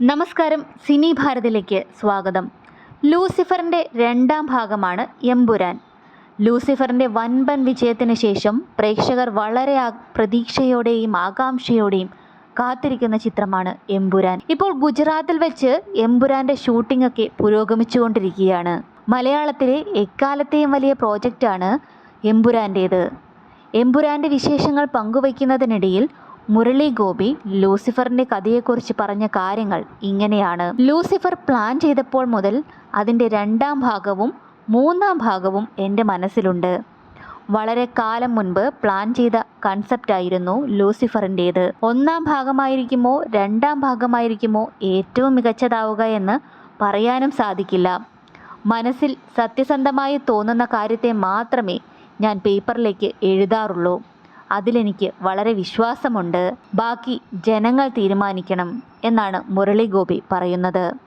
നമസ്കാരം സിനി ഭാരതിലേക്ക് സ്വാഗതം. ലൂസിഫറിന്റെ രണ്ടാം ഭാഗമാണ് എമ്പുരാൻ. ലൂസിഫറിന്റെ വൻപൻ വിജയത്തിന് ശേഷം പ്രേക്ഷകർ വളരെ പ്രതീക്ഷയോടെയും ആകാംക്ഷയോടെയും കാത്തിരിക്കുന്ന ചിത്രമാണ് എമ്പുരാൻ. ഇപ്പോൾ ഗുജറാത്തിൽ വെച്ച് എമ്പുരാന്റെ ഷൂട്ടിംഗ് ഒക്കെ പുരോഗമിച്ചുകൊണ്ടിരിക്കുകയാണ്. മലയാളത്തിലെ എക്കാലത്തെയും വലിയ പ്രോജക്റ്റാണ് എമ്പുരാന്റേത് എമ്പുരാന്റെ വിശേഷങ്ങൾ പങ്കുവയ്ക്കുന്നതിനിടയിൽ മുരളി ഗോപി ലൂസിഫറിന്റെ കഥയെക്കുറിച്ച് പറഞ്ഞ കാര്യങ്ങൾ ഇങ്ങനെയാണ്. ലൂസിഫർ പ്ലാൻ ചെയ്തപ്പോൾ മുതൽ അതിന്റെ രണ്ടാം ഭാഗവും മൂന്നാം ഭാഗവും എന്റെ മനസ്സിലുണ്ട്. വളരെ കാലം മുൻപ് പ്ലാൻ ചെയ്ത കൺസെപ്റ്റായിരുന്നു ലൂസിഫറിന്റേത് ഒന്നാം ഭാഗമായിരിക്കുമോ രണ്ടാം ഭാഗമായിരിക്കുമോ ഏറ്റവും മികച്ചതാവുക എന്ന് പറയാനും സാധിക്കില്ല. മനസ്സിൽ സത്യസന്ധമായി തോന്നുന്ന കാര്യത്തെ മാത്രമേ ഞാൻ പേപ്പറിലേക്ക് എഴുതാറുള്ളൂ. അതിലെനിക്ക് വളരെ വിശ്വാസമുണ്ട്. ബാക്കി ജനങ്ങൾ തീരുമാനിക്കണം എന്നാണ് മുരളി ഗോപി പറയുന്നത്.